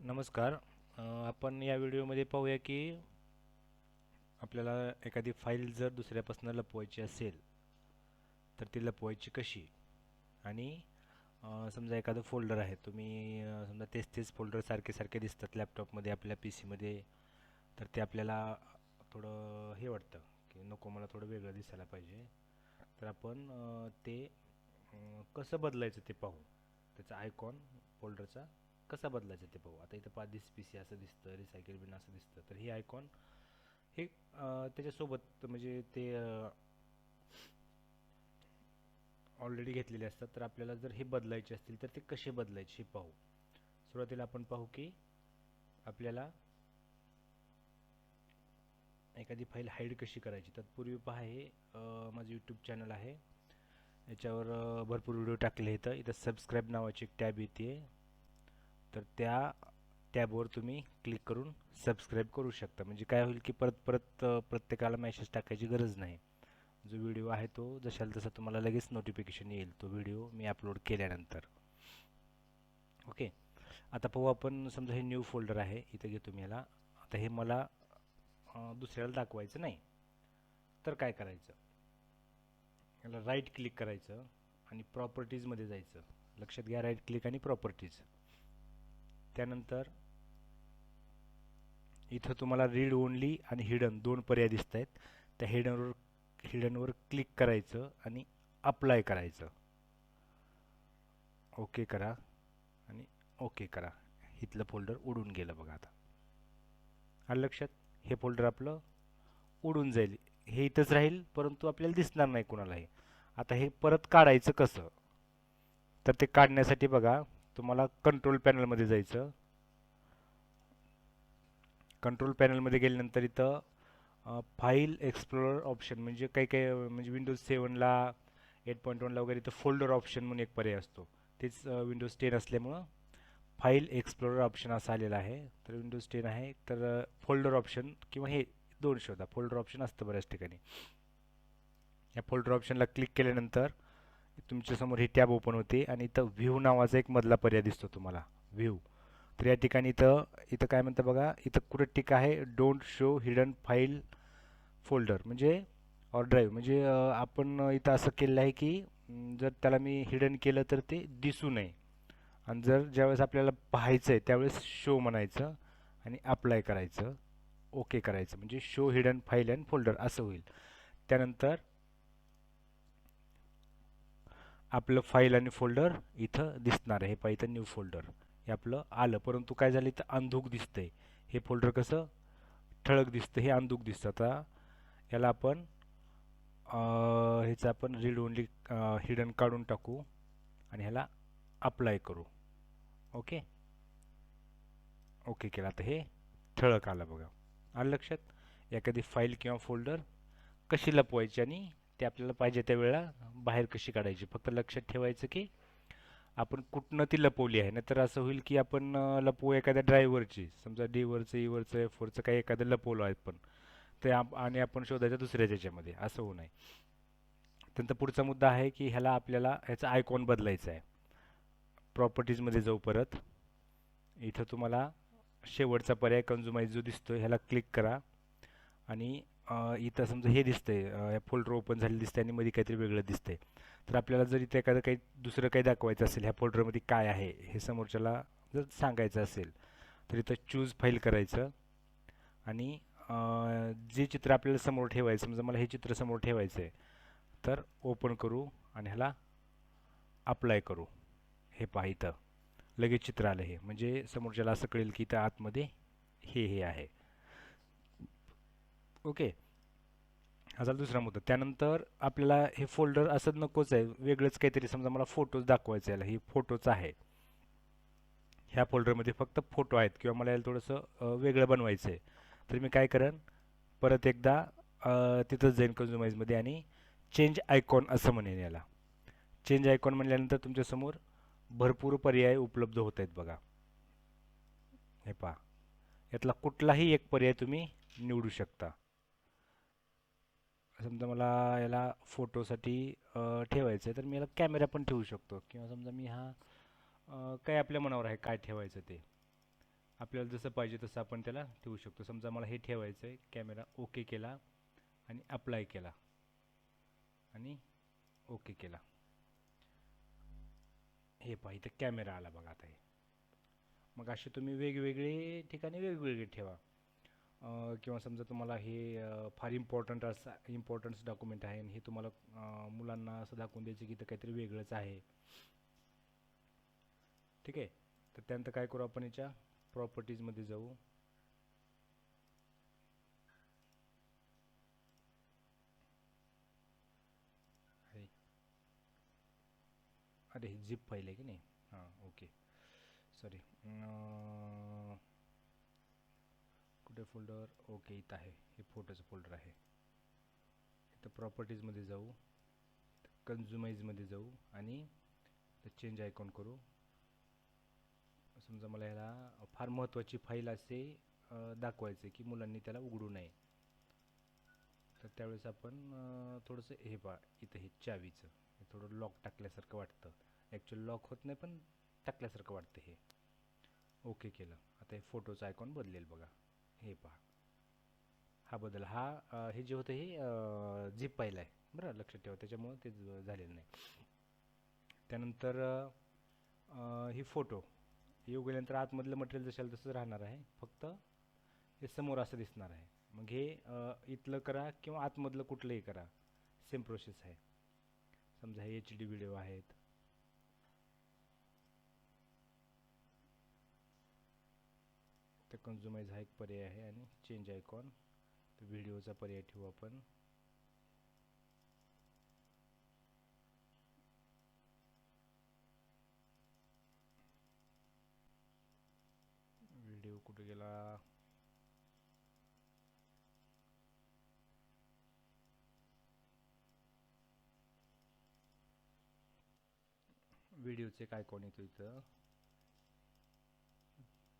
नमस्कार. आपण या व्हिडिओमध्ये पाहूया की आपल्याला एखादी फाईल जर दुसऱ्यापासून लपवायची असेल तर ती लपवायची कशी? आणि समजा एखादं फोल्डर आहे तुम्ही समजा तेच तेच फोल्डर सारखे सारखे दिसतात लॅपटॉपमध्ये आपल्या पी सीमध्ये तर ते आपल्याला थोडं हे वाटतं की नको मला थोडं वेगळं दिसायला पाहिजे. तर आपण ते कसं बदलायचं ते पाहू. त्याचा आयकॉन फोल्डरचा कसा बदलायचा ते पाहू आता इथं पाच दिस पी सी असं दिसतं रिसायकल बिन असं दिसतं. तर हे आयकॉन हे त्याच्यासोबत म्हणजे ते ऑलरेडी घेतलेले असतात. तर आपल्याला जर हे बदलायचे असतील तर ते कसे बदलायचे हे पाहू. सुरुवातीला आपण पाहू की आपल्याला एखादी फाईल हाईड कशी करायची. तत्पूर्वी पहा हे माझं यूट्यूब चॅनल आहे. याच्यावर भरपूर व्हिडिओ टाकले इथं इथं सबस्क्राईब नावाची एक टॅब येते तर त्या टॅबवर तुम्ही क्लिक करून सबस्क्राईब करू शकता. म्हणजे काय होईल की परत परत प्रत्येकाला मेसेज टाकायची गरज नाही. जो व्हिडिओ आहे तो जशाला तसा तुम्हाला लगेच नोटिफिकेशन येईल. तो व्हिडिओ मी अपलोड केल्यानंतर. ओके आता पाहू आपण समजा हे न्यू फोल्डर आहे. इथं घेतो मी याला. आता हे मला दुसऱ्याला दाखवायचं नाही. तर काय करायचं? याला राईट क्लिक करायचं आणि प्रॉपर्टीजमध्ये जायचं. लक्षात घ्या राईट क्लिक आणि प्रॉपर्टीज त्यानंतर इथं तुम्हाला रीड ओनली आणि हिडन दोन पर्याय दिसत आहेत. त्या हिडनवर हिडनवर क्लिक करायचं आणि अप्लाय करायचं. ओके करा आणि ओके करा. इथलं फोल्डर उडून गेलं बघा आता. आलं लक्षात? हे फोल्डर आपलं उडून जाईल. हे इथंच राहील परंतु आपल्याला दिसणार नाही कुणालाही. आता हे परत काढायचं कसं? तर ते काढण्यासाठी बघा. तुम्हाला कंट्रोल पॅनलमध्ये जायचं. कंट्रोल पॅनलमध्ये गेल्यानंतर इथं फाईल एक्सप्लोरर ऑप्शन म्हणजे काही काही म्हणजे विंडोज सेवनला एट पॉईंट वनला वगैरे इथं फोल्डर ऑप्शन म्हणून एक पर्याय असतो. तेच विंडोज टेन असल्यामुळं फाईल एक्सप्लोरर ऑप्शन असा आलेला आहे. तर विंडोज टेन आहे. तर फोल्डर ऑप्शन किंवा हे दोन शोधा. फोल्डर ऑप्शन असतं बऱ्याच ठिकाणी. या फोल्डर ऑप्शनला क्लिक केल्यानंतर तुमच्यासमोर ही टॅब ओपन होते आणि इथं व्ह्यू नावाचा एक मधला पर्याय दिसतो तुम्हाला. व्ह्यू. तर या ठिकाणी इथं इथं काय म्हणतं बघा इथं कुठं टिक आहे don't show hidden file folder. म्हणजे ऑर ड्राईव्ह म्हणजे आपण इथं असं केलेलं आहे की जर त्याला मी हिडन केलं तर ते दिसू नये. आणि जर ज्यावेळेस आपल्याला पाहायचं आहे त्यावेळेस शो म्हणायचं आणि अप्लाय करायचं. ओके करायचं. म्हणजे show hidden file and folder असं होईल. त्यानंतर आपलं फाईल आणि फोल्डर इथं दिसणार आहे. हे पहा इथं न्यू फोल्डर हे आपलं आलं. परंतु काय झालं? इथं अंधुक दिसतंय. हे फोल्डर कसं? ठळक दिसतं. हे अंधुक दिसतं. आता याला आपण ह्याचं आपण रीड ओनली हिडन काढून टाकू आणि ह्याला अप्लाय करू. ओके ओके केला. आता हे ठळक आलं बघा. आलं लक्षात? एखादी फाईल किंवा फोल्डर कशी लपवायची आणि ते आपल्याला पाहिजे त्या वेळेला बाहेर कशी काढायची? फक्त लक्षात ठेवायचं की आपण कुठनं ती लपवली आहे. नाहीतर असं होईल की आपण लपवू एखाद्या ड्रायव्हरची. समजा डीवरचं ईवरचं e एफवरचं काही एखादं लपवलं आहे पण ते आप आणि आपण शोधायचं दुसऱ्या त्याच्यामध्ये असं होऊ नये. त्यानंतर पुढचा मुद्दा आहे की ह्याला आपल्याला ह्याचा आयकॉन बदलायचा आहे. प्रॉपर्टीजमध्ये जाऊ परत. इथं तुम्हाला शेवटचा पर्याय कन्झ्युमाइज जो दिसतो ह्याला क्लिक करा. आणि इथं समजा हे दिसतंय फोल्डर ओपन झालेलं दिसतंय आणि मध्ये काहीतरी वेगळं दिसतंय. तर आपल्याला जर इथे एखादं काही दुसरं काही दाखवायचं असेल ह्या फोल्डरमध्ये काय आहे हे समोरच्याला जर सांगायचं असेल तर इथं चूज फाईल करायचं. आणि जे चित्र आपल्याला समोर ठेवायचं समजा मला हे चित्र समोर ठेवायचं आहे तर ओपन करू आणि ह्याला अप्लाय करू. हे पहा इथं. लगेच चित्र आलं हे. म्हणजे समोरच्याला असं कळेल की इथं आतमध्ये हे हे आहे. ओके. हा झाला दुसरा मुद्दा. त्यानंतर आपल्याला हे फोल्डर असं नकोच आहे. वेगळंच काहीतरी समजा मला फोटोज दाखवायचं याला हे फोटोच आहे. ह्या फोल्डरमध्ये फक्त फोटो आहेत किंवा मला याला थोडंसं वेगळं बनवायचं आहे तर मी काय करेन? परत एकदा तिथंच जाईन कन्झ्युमाइजमध्ये आणि चेंज आयकॉन असं म्हणेन याला. चेंज आयकॉन म्हणल्यानंतर तुमच्यासमोर भरपूर पर्याय उपलब्ध होत आहेत बघा. हे पहा. यातला कुठलाही एक पर्याय तुम्ही निवडू शकता. समजा मला याला फोटोसाठी ठेवायचं आहे तर मी याला कॅमेरा पण ठेवू शकतो. किंवा समजा मी हा काय आपल्या मनावर आहे काय ठेवायचं ते. आपल्याला जसं पाहिजे तसं आपण त्याला ठेवू शकतो. समजा मला हे ठेवायचं आहे कॅमेरा ओके केला आणि अप्लाय केला. आणि ओके केला. हे पहा इथं कॅमेरा आला बघा आता हे. मग असे तुम्ही वेगवेगळे ठिकाणी वेगवेगळे ठेवा. किंवा समजा तुम्हाला हे फार इम्पॉर्टंट असं इम्पॉर्टन्स डॉक्युमेंट आहे आणि हे तुम्हाला मुलांना असं दाखवून द्यायचं की तर काहीतरी वेगळंच आहे. ठीक आहे? तर त्यानंतर काय करू आपण याच्या? प्रॉपर्टीजमध्ये जाऊ. अरे. झिप फाईल आहे की नाही? हां ओके सॉरी कुठे फोल्डर ओके इथं आहे. हे फोटोचं फोल्डर आहे. इथं प्रॉपर्टीजमध्ये जाऊ कन्झ्युमाइजमध्ये जाऊ आणि चेंज आयकॉन करू. समजा मला ह्याला फार महत्त्वाची फाईल असे दाखवायचे की मुलांनी त्याला उघडू नये. तर त्यावेळेस आपण थोडंसं हे पा इथं हे चावीचं. हे थोडं लॉक टाकल्यासारखं वाटतं. ॲक्च्युअली लॉक होत नाही पण टाकल्यासारखं वाटतं हे. ओके केलं. आता हे फोटोचं आयकॉन बदलेल बघा. हे पहा. हा बदल हा हे जे होतं हे झिप पाहिलं आहे बरं लक्षात ठेवा त्याच्यामुळं ते झालेलं नाही. त्यानंतर ही फोटो हे उघडल्यानंतर आतमधलं मटेरियल जशाल तसं राहणार आहे. फक्त हे समोर असं दिसणार आहे. मग हे इथलं करा किंवा आतमधलं कुठलंही करा. सेम प्रोसेस आहे. समजा हे एच डी व्हिडिओ आहेत. तर कन्झ्युमाइज हा एक पर्याय आहे आणि चेंज आयकॉन तर व्हिडिओचा पर्याय ठेवू आपण. व्हिडिओ कुठे गेला? व्हिडिओचे काय कोण येतो इथं.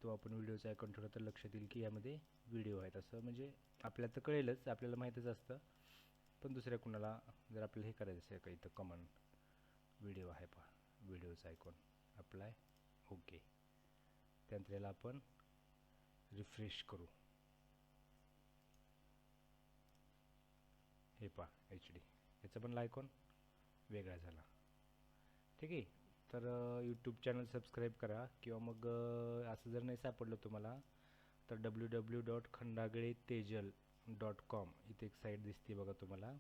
तो आपण व्हिडिओचा आयकॉन ठेवला तर लक्ष देईल की यामध्ये व्हिडिओ आहेत. असं म्हणजे आपल्याला तर कळेलच आपल्याला माहीतच असतं. पण दुसऱ्या कुणाला जर आपल्याला हे करायचं असेल का इथं कमन व्हिडिओ आहे पहा व्हिडिओचा आयकॉन अप्लाय ओके त्यानंतर याला आपण रिफ्रेश करू. हे पहा एच डी याचा पण आयकॉन वेगळा झाला. ठीक आहे? तर यूट्यूब चॅनल सबस्क्राईब करा किंवा मग असं जर नाही सापडलं तुम्हाला तर W W dot Khandagale Tejal dot com इथे एक साईट दिसते बघा तुम्हाला.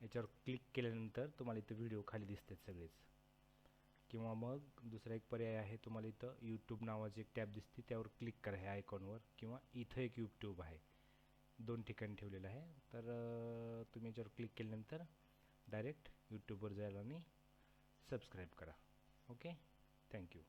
याच्यावर क्लिक केल्यानंतर तुम्हाला इथं व्हिडिओ खाली दिसतात सगळेच. किंवा मग दुसरा एक पर्याय आहे तुम्हाला इथं यूट्यूब नावाची एक टॅब दिसते त्यावर क्लिक करा ह्या आयकॉनवर किंवा इथं एक यूट्यूब आहे. दोन ठिकाणी ठेवलेलं आहे. तर तुम्ही याच्यावर क्लिक केल्यानंतर डायरेक्ट यूट्यूबवर जायला आणि सबस्क्राईब करा. Okay thank you